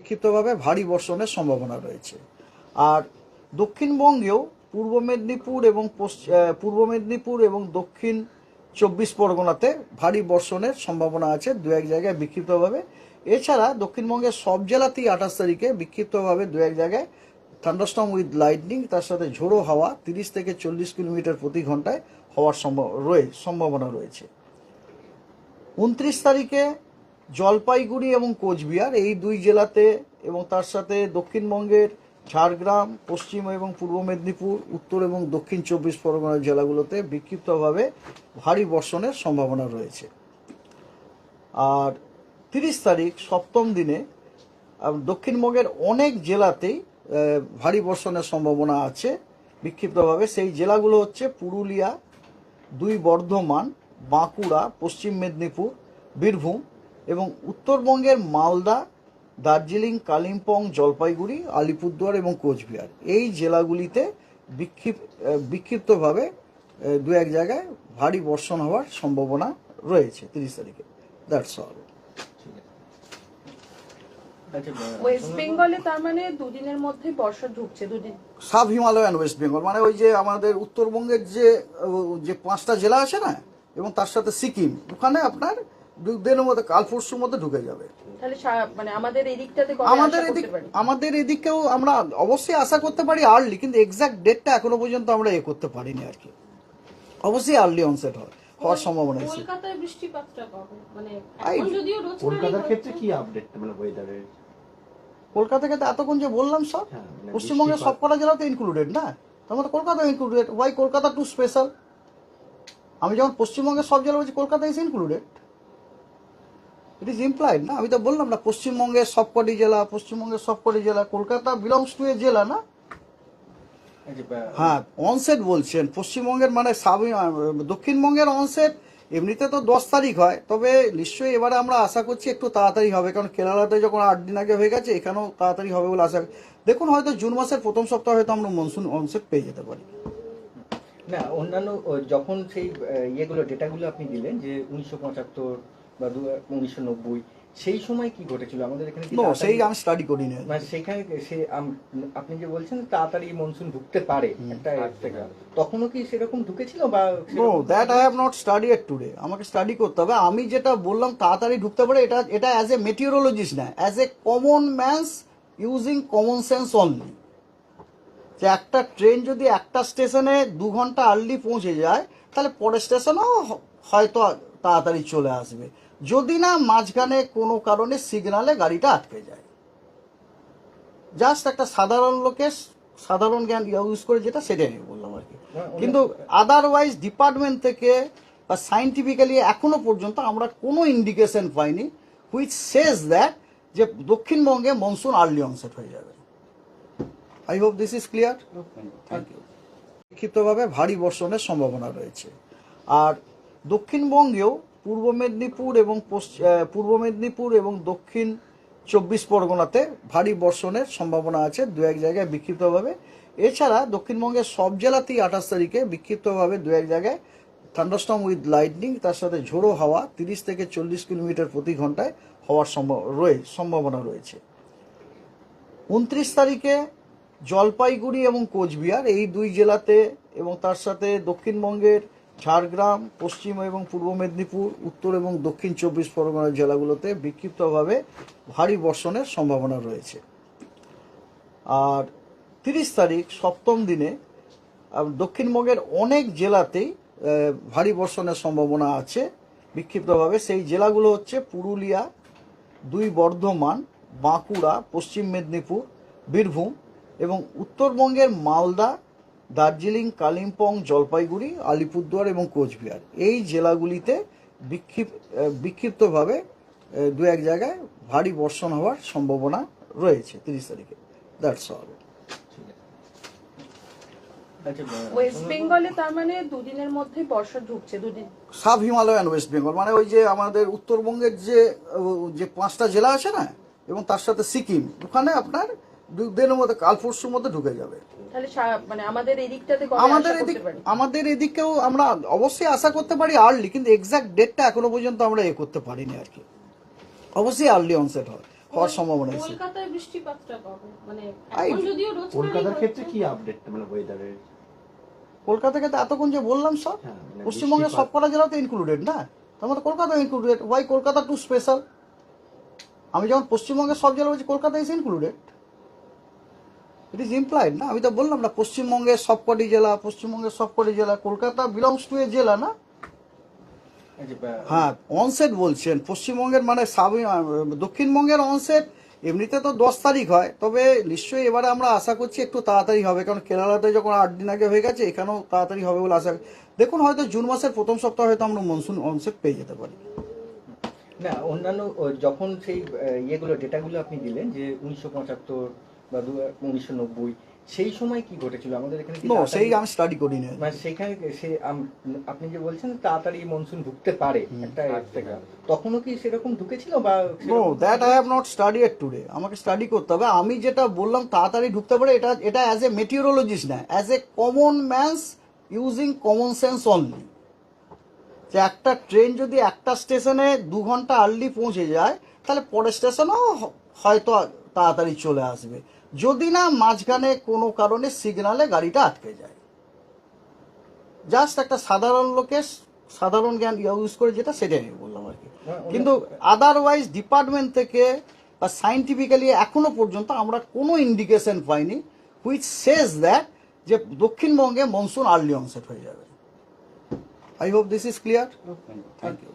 বিক্ষিপ্তভাবে ভারী বর্ষণের সম্ভাবনা রয়েছে। আর দক্ষিণবঙ্গেও পূর্ব মেদিনীপুর এবং পূর্ব মেদিনীপুর এবং দক্ষিণ চব্বিশ পরগনাতে ভারী বর্ষণের সম্ভাবনা আছে দু এক জায়গায় বিক্ষিপ্তভাবে। এছাড়া দক্ষিণবঙ্গের সব জেলাতেই আঠাশ তারিখে বিক্ষিপ্তভাবে দু এক জায়গায় থান্ডারস্টম উইথ লাইটনিং, তার সাথে ঝোড়ো হাওয়া তিরিশ থেকে চল্লিশ কিলোমিটার প্রতি ঘন্টায় হওয়ার সম্ভাবনা রয়েছে। উনত্রিশ তারিখে জলপাইগুড়ি এবং কোচবিহার, এই দুই জেলাতে এবং তার সাথে দক্ষিণবঙ্গের ঝাড়গ্রাম, পশ্চিম এবং পূর্ব মেদিনীপুর, উত্তর এবং দক্ষিণ চব্বিশ পরগনা জেলাগুলোতে বিক্ষিপ্তভাবে ভারী বর্ষণের সম্ভাবনা রয়েছে। আর তিরিশ তারিখ, সপ্তম দিনে দক্ষিণবঙ্গের অনেক জেলাতেই ভারী বর্ষণের সম্ভাবনা আছে। বিক্ষিপ্তভাবে সেই জেলাগুলো হচ্ছে পুরুলিয়া, দুই বর্ধমান, বাঁকুড়া, পশ্চিম মেদিনীপুর, বীরভূম এবং উত্তরবঙ্গের মালদা দার্জিলিং কালিম্পং জলপাইগুড়ি আলিপুরদুয়ার এবং কোচবিহার। এই জেলাগুলিতে বিক্ষিপ বিক্ষিপ্তভাবে দু এক জায়গায় ভারী বর্ষণ হওয়ার সম্ভাবনা রয়েছে তিরিশ তারিখে। দ্যাটস অল ওয়েস্ট বেঙ্গলে তার মানে দুদিনের মধ্যে বর্ষা ঢুকছে দুদিন। সাব হিমালয়ান ওয়েস্ট বেঙ্গল মানে ওই যে আমাদের উত্তরবঙ্গের যে যে পাঁচটা জেলা আছে না এবং তার সাথে সিকিম ওখানে আপনার দিনের মধ্যে কাল পরশুর মধ্যে ঢুকে যাবে। মানে আমাদের এদিক আমাদের এদিকেও আমরা অবশ্যই আশা করতে পারি আর্লি কিন্তু এক্সাক্ট ডেটটা এখনও পর্যন্ত আমরা এ করতে পারিনি আর কি। অবশ্যই আর্লি অনসেট হয় হওয়ার সম্ভাবনা আছে। কলকাতায় বৃষ্টিপাতটা কবে? মানে কলকাতার ক্ষেত্রে কি আপডেট মানে ওয়েদারের কলকাতাকে তো এতক্ষণ যে বললাম সব হ্যাঁ, মানে পশ্চিমবঙ্গের জেলাতে ইনক্লুডেড না? তার মধ্যে Kolkata included why Kolkata too special আমি যখন পশ্চিমবঙ্গের সব জেলা বলছি Kolkata is included it is employed না? আমি তো বললাম না পশ্চিমবঙ্গের সবকটি জেলা পশ্চিমবঙ্গের সবকটি জেলা কলকাতা বিলংস টু এ জেলা না? হ্যাঁ অনসেট বলছেন। পশ্চিমবঙ্গের মানে সাব দক্ষিণবঙ্গের অনসেট এমনিতে তো দশ তারিখ হয় তবে নিশ্চয়ই এবারে আমরা আশা করছি একটু তাড়াতাড়ি হবে কারণ কেরালাতে যখন আট দিন আগে হয়ে গেছে এখানেও তাড়াতাড়ি হবে বলে আশা দেখুন হয়তো জুন মাসের প্রথম সপ্তাহে হয়তো আমরা মনসুন অনসেট পেয়ে যেতে পারি। না অন্যান্য যখন সেই ইয়েগুলো ডেটাগুলো আপনি দিলেন যে উনিশশো পঁচাত্তর বা উনিশশো নব্বই সেই সময় কি ঘটেছিল? আমাদের এখানে সেই আমি স্টাডি করি না মানে সেখানে সে আপনি যে বলছেন তাড়াতাড়ি মনসুন ঢুকতে পারে একটা তখনও কি সেরকম ঢুকেছিল বা no that I have not study it today আমাকে স্টাডি করতে হবে। আমি যেটা বললাম তাড়াতাড়ি ঢুকতে পারে এটা এটা অ্যাজ এ মেটিওরোলজিস্ট না as a common man's using common sense only যে একটা ট্রেন যদি একটা স্টেশনে দু ঘণ্টা আর্লি পৌঁছে যায় তাহলে পরের স্টেশনেও হয়তো তাড়াতাড়ি চলে আসবে। যদি না মাঝখানে কোনো কারণে সিগনালে গাড়িটা আটকে যায়। জাস্ট একটা সাধারণ লোকের সাধারণ জ্ঞান ইউজ করে যেটা সেটাই আমি বললাম আর কি। কিন্তু আদারওয়াইজ ডিপার্টমেন্ট থেকে বা সাইন্টিফিক্যালি এখনও পর্যন্ত আমরা কোনো ইন্ডিকেশন পাইনি হুইচ সেজ দ্যাট যে দক্ষিণবঙ্গে মনসুন আর্লি অনসেট হয়ে যাবে। I hope this is clear thank you বিক্ষিপ্তভাবে ভারী বর্ষণের সম্ভাবনা রয়েছে। আর দক্ষিণবঙ্গেও পূর্ব মেদিনীপুর এবং পূর্ব মেদিনীপুর এবং দক্ষিণ চব্বিশ পরগনাতে ভারী বর্ষণের সম্ভাবনা আছে দু, এক জায়গায় বিক্ষিপ্তভাবে। এছাড়া দক্ষিণবঙ্গের সব জেলাতেই আঠাশ তারিখে বিক্ষিপ্তভাবে দু, এক জায়গায় থান্ডারস্টম উইথ লাইটনিং তার সাথে ঝোড়ো হাওয়া তিরিশ থেকে চল্লিশ কিলোমিটার প্রতি ঘন্টায় হওয়ার সম্ভাবনা রয়েছে। উনত্রিশ তারিখে জলপাইগুড়ি এবং কোচবিহার, এই দুই জেলাতে এবং তার সাথে দক্ষিণবঙ্গের ঝাড়গ্রাম, পশ্চিম এবং পূর্ব মেদিনীপুর, উত্তর এবং দক্ষিণ চব্বিশ পরগনা জেলাগুলোতে বিক্ষিপ্তভাবে ভারী বর্ষণের সম্ভাবনা রয়েছে। আর তিরিশ তারিখ, সপ্তম দিনে দক্ষিণবঙ্গের অনেক জেলাতেই ভারী বর্ষণের সম্ভাবনা আছে। বিক্ষিপ্তভাবে সেই জেলাগুলো হচ্ছে পুরুলিয়া, দুই বর্ধমান, বাঁকুড়া, পশ্চিম মেদিনীপুর, বীরভূম এবং উত্তরবঙ্গের মালদা দার্জিলিং কালিম্পং জলপাইগুড়ি আলিপুরদুয়ার এবং কোচবিহার। এই জেলাগুলিতে বিক্ষিপ বিক্ষিপ্তভাবে দু এক জায়গায় ভারী বর্ষণ হওয়ার সম্ভাবনা রয়েছে তিরিশ তারিখে। দ্যাটস অল ওয়েস্ট বেঙ্গলে তার মানে দুদিনের মধ্যে বর্ষা ঢুকছে দুদিন। সাব হিমালয়ান ওয়েস্ট বেঙ্গল মানে ওই যে আমাদের উত্তরবঙ্গের যে যে পাঁচটা জেলা আছে না এবং তার সাথে সিকিম ওখানে আপনার দিনের মধ্যে কাল পরশুর মধ্যে ঢুকে যাবে। মানে আমাদের এদিক আমাদের এদিকেও আমরা অবশ্যই আশা করতে পারি আর্লি কিন্তু এক্সাক্ট ডেটটা এখনও পর্যন্ত আমরা এ করতে পারিনি আর কি। অবশ্যই আর্লি অনসেট হয় হওয়ার সম্ভাবনা আছে। কলকাতায় বৃষ্টিপাতটা কবে? মানে কলকাতার ক্ষেত্রে কি আপডেট মানে ওয়েদারের কলকাতাকে তো এতক্ষণ যে বললাম সব হ্যাঁ, পশ্চিমবঙ্গের জেলাতে ইনক্লুডেড না? তার মধ্যে Kolkata included why Kolkata too special আমি যখন পশ্চিমবঙ্গের সব জেলা বলছি Kolkata is included it is implied না? আমি তো বললাম না পশ্চিমবঙ্গের সবকটি জেলা পশ্চিমবঙ্গের সবকটি জেলা কলকাতা বিলংস টু এ জেলা না? হ্যাঁ অনসেট বলছেন। পশ্চিমবঙ্গের মানে সাব দক্ষিণবঙ্গের অনসেট এমনিতে তো দশ তারিখ হয় তবে নিশ্চয়ই এবারে আমরা আশা করছি একটু তাড়াতাড়ি হবে কারণ কেরালাতে যখন আট দিন আগে হয়ে গেছে এখানেও তাড়াতাড়ি হবে বলে আশা দেখুন হয়তো জুন মাসের প্রথম সপ্তাহে হয়তো আমরা মনসুন অনসেট পেয়ে যেতে পারি। না অন্যান্য যখন সেই ইয়েগুলো ডেটাগুলো আপনি দিলেন যে উনিশশো পঁচাত্তর বা উনিশশো নব্বই সেই সময় কি ঘটেছিল? আমাদের এখানে সেই আমি স্টাডি করি না মানে সেখানে সে আপনি যে বলছেন তাড়াতাড়ি মনসুন ঢুকতে পারে একটা তখনও কি সেরকম ঢুকেছিল বা no that I have not study it today আমাকে স্টাডি করতে হবে। আমি যেটা বললাম তাড়াতাড়ি ঢুকতে পারে এটা এটা অ্যাজ এ মেটিওরোলজিস্ট না as a common man's using common sense only যে একটা ট্রেন যদি একটা স্টেশনে দু ঘণ্টা আর্লি পৌঁছে যায় তাহলে পরের স্টেশনেও হয়তো তাড়াতাড়ি চলে আসবে। যদি না মাঝখানে কোনো কারণে সিগনালে গাড়িটা আটকে যায়। জাস্ট একটা সাধারণ লোকের সাধারণ জ্ঞান ইউজ করে যেটা সেটাই আমি বললাম আর কি। কিন্তু আদারওয়াইজ ডিপার্টমেন্ট থেকে বা সাইন্টিফিক্যালি এখনও পর্যন্ত আমরা কোনো ইন্ডিকেশন পাইনি হুইচ সেজ দ্যাট যে দক্ষিণবঙ্গে মনসুন আর্লি অনসেট হয়ে যাবে। I hope this is clear thank you